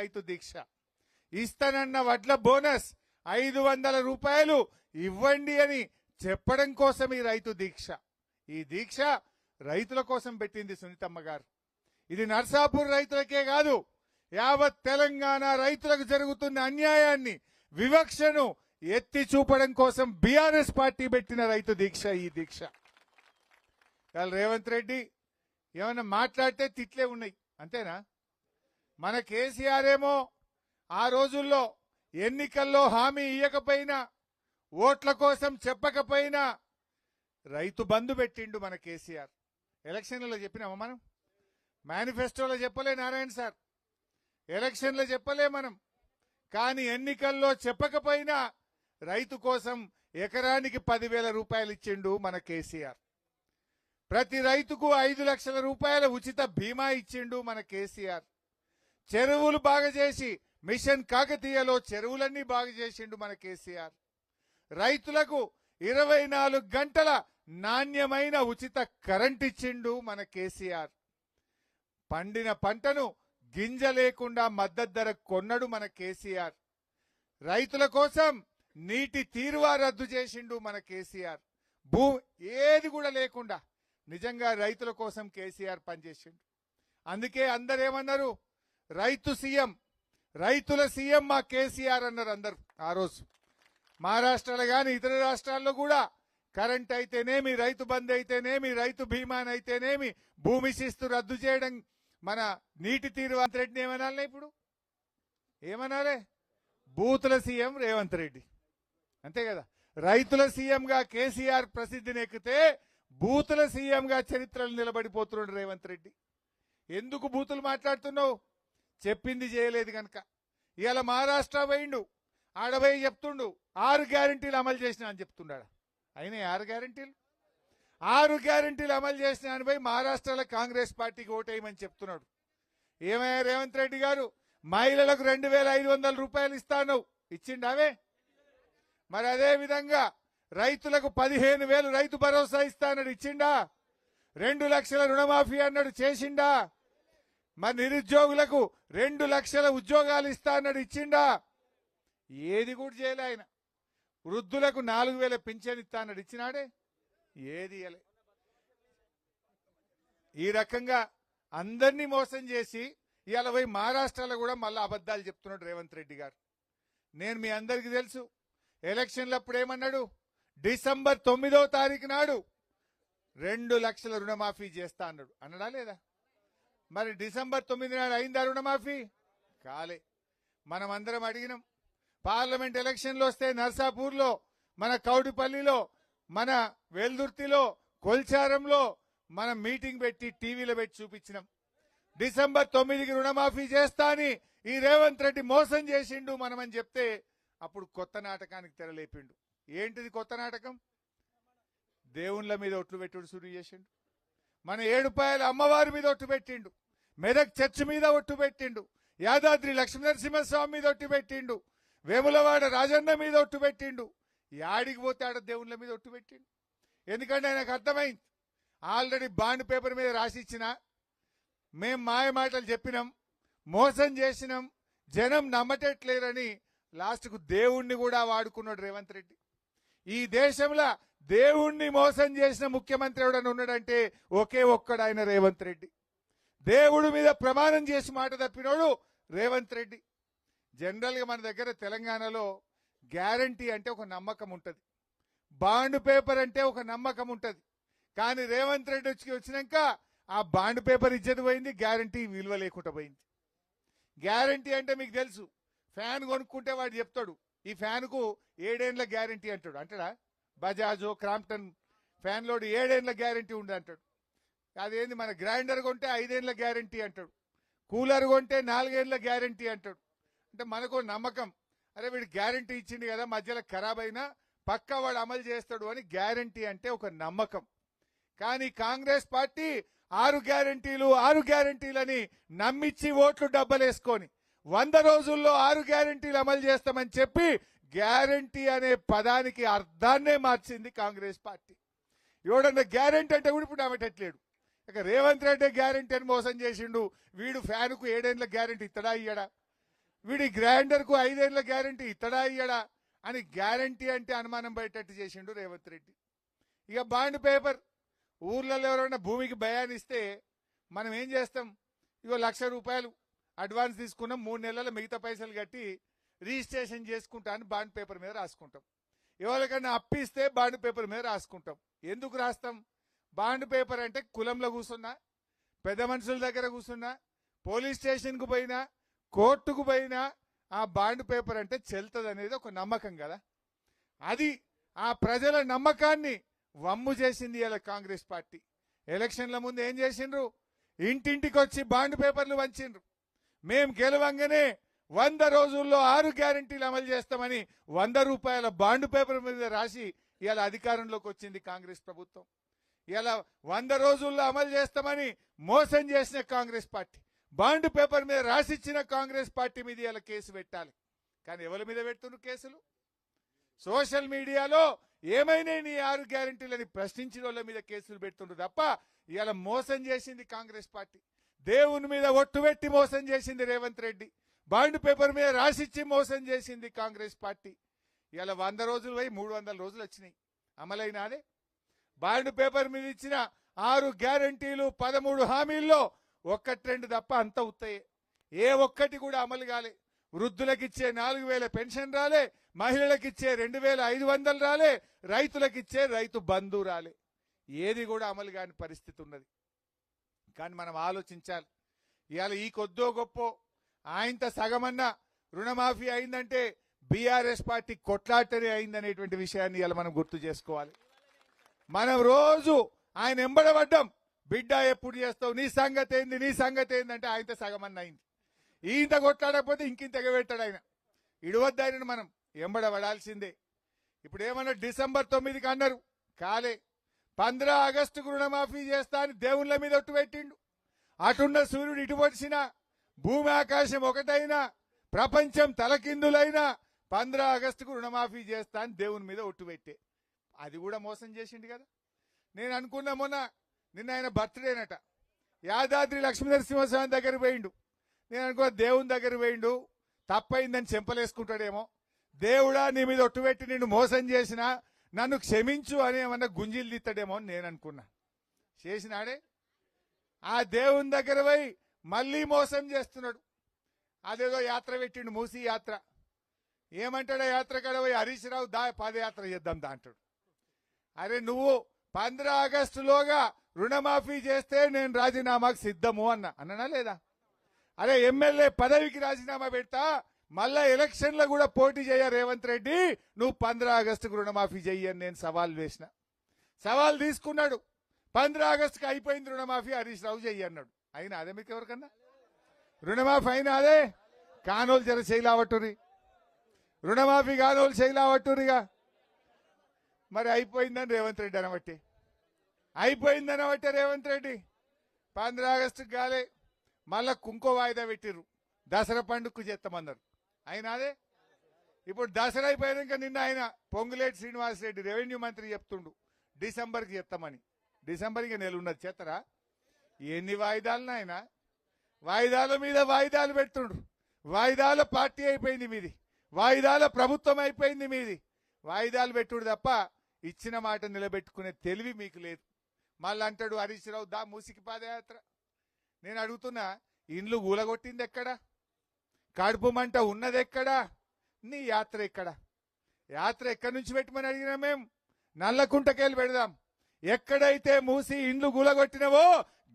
రైతు దీక్ష. ఇస్తానన్న వడ్ల బోనస్ ఐదు వందల రూపాయలు ఇవ్వండి అని చెప్పడం కోసం ఈ రైతు దీక్ష. ఈ దీక్ష రైతుల కోసం పెట్టింది సునీతమ్మ గారు. ఇది నర్సాపూర్ రైతులకే కాదు యావత్ తెలంగాణ రైతులకు జరుగుతున్న అన్యాయాన్ని వివక్షను ఎత్తి చూపడం కోసం బీఆర్ఎస్ పార్టీ పెట్టిన రైతు దీక్ష ఈ దీక్ష. రేవంత్ రెడ్డి ఏమన్నా మాట్లాడితే తిట్లే ఉన్నాయి అంతేనా? మన కేసీఆర్ ఏమో ఆ రోజుల్లో ఎన్నికల్లో హామీ ఇయ్యకపోయినా ఓట్ల కోసం చెప్పకపోయినా రైతు బంధు పెట్టిండు మన కేసీఆర్. ఎలక్షన్లలో చెప్పినామా మనం? మేనిఫెస్టోలో చెప్పలే నారాయణ సార్. ఎలక్షన్లో చెప్పలే మనం. కానీ ఎన్నికల్లో చెప్పకపోయినా రైతు కోసం ఎకరానికి పదివేల రూపాయలు ఇచ్చిండు మన కేసీఆర్. ప్రతి రైతుకు ఐదు లక్షల రూపాయల ఉచిత బీమా ఇచ్చిండు మన కేసీఆర్. చెరువులు బాగా చేసి మిషన్ కాకతీయలో చెరువులన్నీ బాగా చేసిండు మన కేసీఆర్. రైతులకు ఇరవై నాలుగు గంటల నాణ్యమైన ఉచిత కరెంట్ ఇచ్చిండు మన కేసీఆర్. పండిన పంటను గింజ లేకుండా మద్దతు ధర కొన్నడు మన కేసీఆర్. రైతుల కోసం నీటి తీరువా రద్దు చేసిండు మన కేసీఆర్. భూ ఏది కూడా లేకుండా నిజంగా రైతుల కోసం కేసీఆర్ పనిచేసిండు. అందుకే అందరేమన్నారు? రైతు సీఎం రైతుల సీఎం మా కేసీఆర్ అన్నారు అందరు ఆ రోజు. మహారాష్ట్రలో కానీ ఇతర రాష్ట్రాల్లో కూడా కరెంట్ అయితేనేమి రైతు బంద్ అయితేనేమి రైతు బీమానైతేనేమి భూమి శిస్తు రద్దు చేయడం మన నీటి తీరు రేవంత్ రెడ్డిని ఏమనాలి ఇప్పుడు? ఏమనాలే? బూతుల సీఎం రేవంత్ రెడ్డి. అంతే కదా? రైతుల సీఎంగా కేసీఆర్ ప్రసిద్ధిని ఎక్కితే బూతుల సీఎంగా చరిత్రలు నిలబడిపోతున్నాడు రేవంత్ రెడ్డి. ఎందుకు బూతులు మాట్లాడుతున్నావు? చెప్పింది చేయలేదు కనుక. ఇవాళ మహారాష్ట్ర పోయిండు. ఆడబోయి చెప్తుండు ఆరు గ్యారంటీలు అమలు చేసిన అని చెప్తున్నాడు అయినా ఆరు గ్యారంటీలు. ఆరు గ్యారంటీలు అమలు చేసిన అని పోయి మహారాష్ట్రలో కాంగ్రెస్ పార్టీకి ఓటేయమని చెప్తున్నాడు. ఏమయ్యా రేవంత్ రెడ్డి గారు మహిళలకు రెండు వేల ఐదు వందల రూపాయలు ఇస్తాను ఇచ్చిండావే? మరి అదే విధంగా రైతులకు పదిహేను వేలు రైతు భరోసా ఇస్తానడు. ఇచ్చిండా? రెండు లక్షల రుణమాఫీ అన్నాడు. చేసిండా? మరి నిరుద్యోగులకు రెండు లక్షల ఉద్యోగాలు ఇస్తా అన్నాడు ఇచ్చిండా? ఏది కూడా చేయలే ఆయన. వృద్ధులకు నాలుగు వేల పింఛన్ ఇస్తా అన్నాడు. ఇచ్చినాడే? ఏది ఇయ్యలే. ఈ రకంగా అందరినీ మోసం చేసి ఇవాళ పోయి మహారాష్ట్రలో కూడా మళ్ళీ అబద్ధాలు చెప్తున్నాడు రేవంత్ రెడ్డి గారు. నేను మీ అందరికీ తెలుసు ఎలక్షన్లప్పుడు ఏమన్నాడు? డిసెంబర్ తొమ్మిదవ తారీఖు నాడు రెండు లక్షల రుణమాఫీ చేస్తా అన్నాడు. అన్నడా లేదా? మరి డిసెంబర్ తొమ్మిది నాడు అయిందా రుణమాఫీ? కాలే. మనం అందరం అడిగినాం. పార్లమెంట్ ఎలక్షన్లు వస్తే నర్సాపూర్లో మన కౌడిపల్లిలో మన వెల్దుర్తిలో కొల్చారంలో మనం మీటింగ్ పెట్టి టీవీలో పెట్టి చూపించినాం. డిసెంబర్ తొమ్మిదికి రుణమాఫీ చేస్తా అని ఈ రేవంత్ రెడ్డి మోసం చేసిండు మనమని చెప్తే అప్పుడు కొత్త నాటకానికి తెరలేపిండు ఏంటిది కొత్త నాటకం? దేవుళ్ళ మీద ఒట్లు పెట్టుడు శురు చేసిండు. మన ఏడుపాయల అమ్మవారి మీద ఒట్టు పెట్టిండు. మెదక్ చర్చ్ మీద ఒట్టు పెట్టిండు. యాదాద్రి లక్ష్మీనరసింహస్వామి మీద ఒట్టు పెట్టిండు. వేములవాడ రాజన్న మీద ఒట్టు పెట్టిండు. యాడికి పోతే ఆడ దేవుళ్ళ మీద ఒట్టు పెట్టిండు. ఎందుకంటే ఆయనకు అర్థమైంది. ఆల్రెడీ బాండ్ పేపర్ మీద రాసిచ్చిన మేం మాయ మాటలు చెప్పినాం మోసం చేసినాం జనం నమ్మటట్లేరని లాస్ట్కు దేవుణ్ణి కూడా వాడుకున్నాడు రేవంత్ రెడ్డి. ఈ దేశంలో దేవుణ్ణి మోసం చేసిన ముఖ్యమంత్రి ఎవడన్నా ఉన్నాడంటే ఒకే ఒక్కడు ఆయన రేవంత్ రెడ్డి. దేవుడి మీద ప్రమాణం చేసి మాట తప్పినోడు రేవంత్ రెడ్డి. జనరల్గా మన దగ్గర తెలంగాణలో గ్యారంటీ అంటే ఒక నమ్మకం ఉంటుంది. బాండ్ పేపర్ అంటే ఒక నమ్మకం ఉంటుంది. కానీ రేవంత్ రెడ్డి వచ్చి వచ్చినాక ఆ బాండ్ పేపర్ ఇచ్చేది పోయింది గ్యారంటీ విలువ లేకుండా పోయింది. గ్యారంటీ అంటే మీకు తెలుసు ఫ్యాన్ కొనుక్కుంటే వాడు చెప్తాడు ఈ ఫ్యాన్కు ఏడేండ్ల గ్యారంటీ అంటాడు. అంటాడా? బజాజో క్రాంప్టన్ ఫ్యాన్లోడు ఏడేండ్ల గ్యారంటీ ఉంది అంటాడు అదేంది మన గ్రైండర్ కొంటే ఐదేండ్ల గ్యారంటీ అంటాడు. కూలర్ కొంటే నాలుగేండ్ల గ్యారంటీ అంటాడు. అంటే మనకు నమ్మకం. అరే వీడు గ్యారంటీ ఇచ్చింది కదా మధ్యలో ఖరాబ్ అయినా పక్క వాడు అమలు చేస్తాడు అని గ్యారంటీ అంటే ఒక నమ్మకం. కానీ కాంగ్రెస్ పార్టీ ఆరు గ్యారంటీలు ఆరు గ్యారంటీలని నమ్మిచ్చి ఓట్లు డబ్బలేసుకొని వంద రోజుల్లో ఆరు గ్యారంటీలు అమలు చేస్తామని చెప్పి గ్యారంటీ అనే పదానికి అర్థాన్నే మార్చింది కాంగ్రెస్ పార్టీ. ఎవడన్నా గ్యారంటీ అంటే కూడా ఇప్పుడు నమ్మటట్లేడు. ఇక రేవంత్ రెడ్డి గ్యారంటీ అని మోసం చేసిండు. వీడు ఫ్యాన్కు ఏడేండ్ల గ్యారంటీ ఇత్తడా ఇయ్యడా? వీడి గ్రైండర్కు ఐదేళ్ళ గ్యారంటీ ఇత్తడా ఇయ్యడా? అని గ్యారంటీ అంటే అనుమానం పడేటట్టు చేసిండు రేవంత్ రెడ్డి. ఇక బాండ్ పేపర్. ఊర్లలో ఎవరైనా భూమికి భయానిస్తే మనం ఏం చేస్తాం? ఇగో లక్ష రూపాయలు అడ్వాన్స్ తీసుకున్నాం మూడు నెలల మిగతా పైసలు కట్టి రిజిస్ట్రేషన్ చేసుకుంటా అని బాండ్ పేపర్ మీద రాసుకుంటాం. ఎవరికైనా అప్పిస్తే బాండ్ పేపర్ మీద రాసుకుంటాం. ఎందుకు రాస్తాం? బాండ్ పేపర్ అంటే కులంలో కూర్చున్నా పెద్ద మనుషుల దగ్గర కూర్చున్నా పోలీస్ స్టేషన్కు పోయినా కోర్టుకు పోయినా ఆ బాండ్ పేపర్ అంటే చెల్తుంది అనేది ఒక నమ్మకం కదా. అది ఆ ప్రజల నమ్మకాన్ని వమ్ము చేసింది ఇలా కాంగ్రెస్ పార్టీ. ఎలక్షన్ల ముందు ఏం చేసిండ్రు? ఇంటింటికి వచ్చి బాండ్ పేపర్లు వంచిండ్రు. మేం గెలవంగానే వంద రోజుల్లో ఆరు గ్యారంటీలు అమలు చేస్తామని వంద రూపాయల బాండ్ పేపర్ మీద రాసి ఇలా అధికారంలోకి వచ్చింది కాంగ్రెస్ ప్రభుత్వం. ఇలా వంద రోజుల్లో అమలు చేస్తామని మోసం చేసిన కాంగ్రెస్ పార్టీ బాండ్ పేపర్ మీద రాసిచ్చిన కాంగ్రెస్ పార్టీ మీద ఇలా కేసు పెట్టాలి. కానీ ఎవరి మీద పెడుతున్నారు కేసులు? సోషల్ మీడియాలో ఏమైనా నీ ఆరు గ్యారంటీలని ప్రశ్నించిన వాళ్ళ మీద కేసులు పెడుతుండ్రు తప్ప ఇలా మోసం చేసింది కాంగ్రెస్ పార్టీ. దేవుని మీద ఒట్టు పెట్టి మోసం చేసింది రేవంత్ రెడ్డి. బాండ్ పేపర్ మీద రాసిచ్చి మోసం చేసింది కాంగ్రెస్ పార్టీ. ఇలా వంద రోజులు పోయి మూడు వందల రోజులు వచ్చినాయి. అమలైనాదే? బాండ్ పేపర్ మీద ఇచ్చిన ఆరు గ్యారంటీలు పదమూడు హామీల్లో ఒక్కటి రెండు తప్ప అంత ఉత్తయే. ఏ ఒక్కటి కూడా అమలు కాలే. వృద్ధులకు ఇచ్చే నాలుగు వేల పెన్షన్ రాలే మహిళలకు ఇచ్చే రెండు వేల ఐదు వందలు రాలే రైతులకు ఇచ్చే రైతు బంధు రాలే. ఏది కూడా అమలు కాని పరిస్థితి ఉన్నది. కానీ మనం ఆలోచించాలి. ఇవాళ ఈ కొద్దో గొప్పో ఆయనత సగమన్న రుణమాఫీ అయిందంటే బీఆర్ఎస్ పార్టీ కొట్లాటనే అయిందనేటువంటి విషయాన్ని ఇవాళ మనం గుర్తు చేసుకోవాలి. మనం రోజు ఆయన ఎంబడబడ్డం. బిడ్డ ఎప్పుడు చేస్తావు? నీ సంగతి ఏంది? నీ సంగతి ఏందంటే ఆయనతో సగమన్న అయింది. ఈయంత కొట్లాడకపోతే ఇంకింత ఎగబెట్టాడు ఆయన. ఇడవద్దు ఆయనను మనం. ఎంబడబడాల్సిందే. ఇప్పుడు ఏమన్నా డిసెంబర్ తొమ్మిదికి అన్నారు. కాలే. పంద్రా ఆగస్టుకు రుణమాఫీ చేస్తా అని దేవుళ్ళ మీద ఒట్టు పెట్టిండు. అటున్న సూర్యుడు ఇటు భూమి ఆకాశం ఒకటైనా ప్రపంచం తలకిందులైనా పంద్రా ఆగస్టుకు రుణమాఫీ చేస్తా అని దేవుని మీద ఒట్టు పెట్టే. అది కూడా మోసం చేసిండు కదా. నేను అనుకున్నా మొన్న నిన్న ఆయన బర్త్డేనట యాదాద్రి లక్ష్మీనరసింహస్వామి దగ్గర పోయిండు. నేను అనుకున్నా దేవుని దగ్గర పోయిండు. తప్పైందని చెంపలేసుకుంటాడేమో. దేవుడా నీ మీద ఒట్టు పెట్టి నిన్ను మోసం చేసినా నన్ను క్షమించు అని ఏమన్నా గుంజీలు తీస్తాడేమో అని నేను అనుకున్నా. చేసినాడే? ఆ దేవుని దగ్గర పోయి మళ్ళీ మోసం చేస్తున్నాడు. అదేదో యాత్ర పెట్టిండు మూసి యాత్ర. ఏమంటాడు ఆ యాత్ర కడ పోయి హరీష్ రావు దా పాదయాత్ర చేద్దాం దా అంటాడు. అరే నువ్వు పంద్రా ఆగస్టులోగా రుణమాఫీ చేస్తే నేను రాజీనామాకు సిద్ధము అన్న. అన్ననా లేదా? అరే ఎమ్మెల్యే పదవికి రాజీనామా పెడతా మళ్ళా ఎలక్షన్లో కూడా పోటీ చేయ రేవంత్ రెడ్డి నువ్వు పంద్రా ఆగస్టుకు రుణమాఫీ చెయ్యి అని నేను సవాల్ వేసిన. సవాల్ తీసుకున్నాడు. పంద్రా ఆగస్టుకి అయిపోయింది రుణమాఫీ హరీష్ రావు చెయ్యి అన్నాడు. అయినా అదే మీకు ఎవరికన్నా? రుణమాఫీ అయినా అదే? కానోలు జర చేయలావట్టురి రుణమాఫీ కానోలు చేయలావట్టురిగా మరి అయిపోయిందని రేవంత్ రెడ్డి అనబట్టి. అయిపోయిందని బట్టి రేవంత్ రెడ్డి. పంద్రా ఆగస్టుకి కాలే మళ్ళా కుంకో వాయిదా పెట్టిర్రు. దసరా పండుగకు చేస్తామన్నారు అయినాదే ఇప్పుడు దసరా అయిపోయాక నిన్న ఆయన పొంగులేటి శ్రీనివాసరెడ్డి రెవెన్యూ మంత్రి చెప్తుండు. డిసెంబర్కి చేస్తామని డిసెంబర్కి నెల ఉన్నది చేస్తారా ఎన్ని వాయిదాలను ఆయన వాయిదాల మీద వాయిదాలు పెడుతుండ్రు వాయిదాల పార్టీ అయిపోయింది మీది. వాయిదాల ప్రభుత్వం అయిపోయింది మీది. వాయిదాలు పెట్టుడు తప్ప ఇచ్చిన మాట నిలబెట్టుకునే తెలివి మీకు లేదు. మళ్ళీ అంటాడు హరీష్ రావు దా మూసికి పాదయాత్ర. నేను అడుగుతున్నా ఇండ్లు గూలగొట్టింది ఎక్కడా? కడుపు మంట ఉన్నది ఎక్కడా? నీ యాత్ర ఎక్కడ? యాత్ర ఎక్కడి నుంచి పెట్టమని అడిగినా మేము నల్లకుంటకెళ్ళి పెడదాం. ఎక్కడైతే మూసి ఇండ్లు గూలగొట్టినవో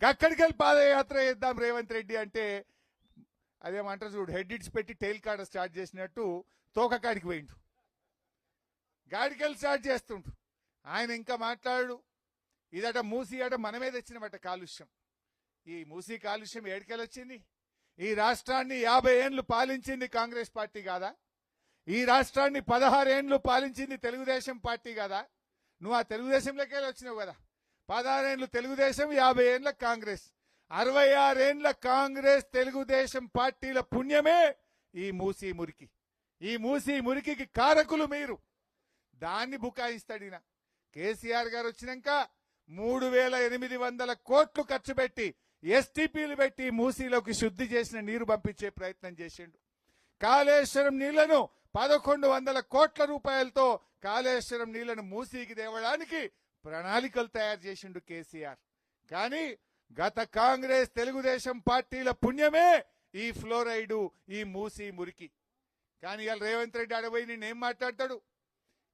గక్కడికెళ్ళి పాదయాత్ర చేద్దాం రేవంత్ రెడ్డి అంటే అదేమంటారు చూడు హెడ్ ఇట్స్ పెట్టి టైల్ కాడ స్టార్ట్ చేసినట్టు తోకకాడికి పోయిండు గాడికెళ్ళి స్టార్ట్ చేస్తుండు ఆయన ఇంకా మాట్లాడు. ఇదట మూసీ అట మనమే తెచ్చినమాట కాలుష్యం. ఈ మూసీ కాలుష్యం ఏడికెళ్ళొచ్చింది ఈ రాష్ట్రాన్ని యాభై ఏండ్లు పాలించింది కాంగ్రెస్ పార్టీ కాదా? ఈ రాష్ట్రాన్ని పదహారు ఏండ్లు పాలించింది తెలుగుదేశం పార్టీ కదా? నువ్వు ఆ తెలుగుదేశంలోకి వచ్చినావు కదా. పదహారేండ్లు తెలుగుదేశం యాభై ఏండ్ల కాంగ్రెస్. అరవై ఆరేండ్ల కాంగ్రెస్ తెలుగుదేశం పార్టీల పుణ్యమే ఈ మూసీ మురికి. ఈ మూసీ మురికికి కారకులు మీరు. దాన్ని బుకాయిస్తాడు ఈయన. కేసీఆర్ గారు వచ్చినాక మూడు వేల ఎనిమిది వందల కోట్లు ఖర్చు పెట్టి ఎస్టీపీలు పెట్టి మూసీలోకి శుద్ధి చేసిన నీరు పంపించే ప్రయత్నం చేసిండు. కాళేశ్వరం నీళ్ళను పదకొండు వందల కోట్ల రూపాయలతో కాళేశ్వరం నీళ్ళను మూసీకి తేవడానికి ప్రణాళికలు తయారు చేసిండు కేసీఆర్. కానీ గత కాంగ్రెస్ తెలుగుదేశం పార్టీల పుణ్యమే ఈ ఫ్లోరైడు ఈ మూసీ మురికి. కానీ ఇవాళ రేవంత్ రెడ్డి అడపోయి నేనేం మాట్లాడతాడు?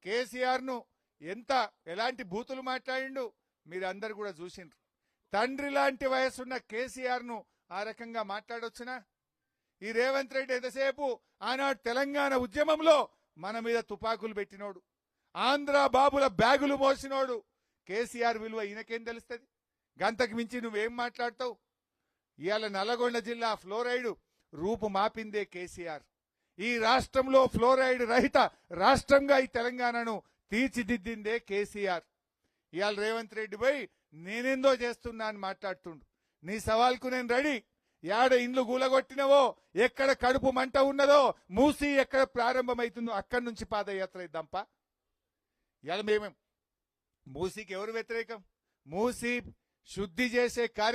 కేసీఆర్ను ఎంత ఎలాంటి బూతులు మాట్లాడిండు మీరు అందరు కూడా చూసిండ్రు. తండ్రి లాంటి వయసున్న కేసీఆర్ను ఆ రకంగా మాట్లాడొచ్చునా? ఈ రేవంత్ రెడ్డి ఎంతసేపు ఆనాడు తెలంగాణ ఉద్యమంలో మన మీద తుపాకులు పెట్టినోడు ఆంధ్ర బాబుల బ్యాగులు మోసినోడు కేసీఆర్ విలువ ఈయనకేం తెలుస్తుంది? గంతకు మించి నువ్వేం మాట్లాడతావు? ఇవాళ నల్లగొండ జిల్లా ఫ్లోరైడ్ రూపు మాపిందే కేసీఆర్. ఈ రాష్ట్రంలో ఫ్లోరైడ్ రహిత రాష్ట్రంగా ఈ తెలంగాణను తీర్చిదిద్దిందే కేసీఆర్. ఇవాళ రేవంత్ రెడ్డి పోయి నేనేందో చేస్తున్నా అని మాట్లాడుతుండు. నీ సవాల్కు నేను రెడీ. యాడ ఇండ్లు గూలగొట్టినవో ఎక్కడ కడుపు మంట ఉన్నదో మూసి ఎక్కడ ప్రారంభమవుతుందో అక్కడి నుంచి పాదయాత్ర ఇద్దాంపా. ఇవాళ మేమేం మూసీకి ఎవరు వ్యతిరేకం? మూసి శుద్ధి చేసే కార్యక్రమం